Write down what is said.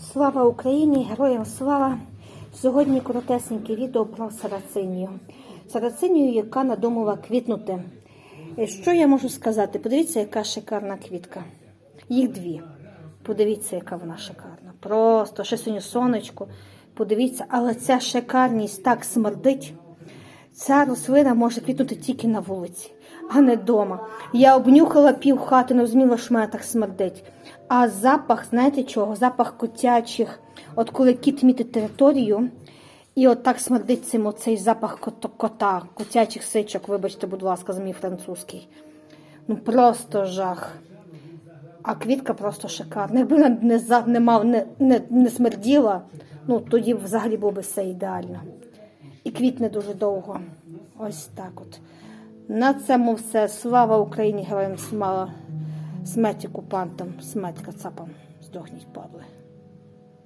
Слава Україні! Героям слава! Сьогодні коротесеньке відео про сарацинію. Сарацинію, яка надумала квітнути. Е, Що я можу сказати? Подивіться, яка шикарна квітка. Їх дві. Подивіться, яка вона шикарна. Просто ще сьогодні сонечко. Подивіться, але ця шикарність так смердить. Ця рослина може квітнути тільки на вулиці, а не вдома. Я обнюхала пів хати, не розуміла, що мене так смердить. А запах, знаєте чого? Запах котячих. От коли кіт мітить територію, і от так смердить цим оцей запах кото- кота, котячих сичок, вибачте, будь ласка, за мій французький. Ну просто жах. А квітка просто шикарна. Якби вона не, не, мав, не, не, не смерділа, ну тоді взагалі було б все ідеально. І квітне дуже довго. Ось так от. На цьому все. Слава Україні, героям смала. Смерть окупантам, смерть кацапам. Здохніть, падли.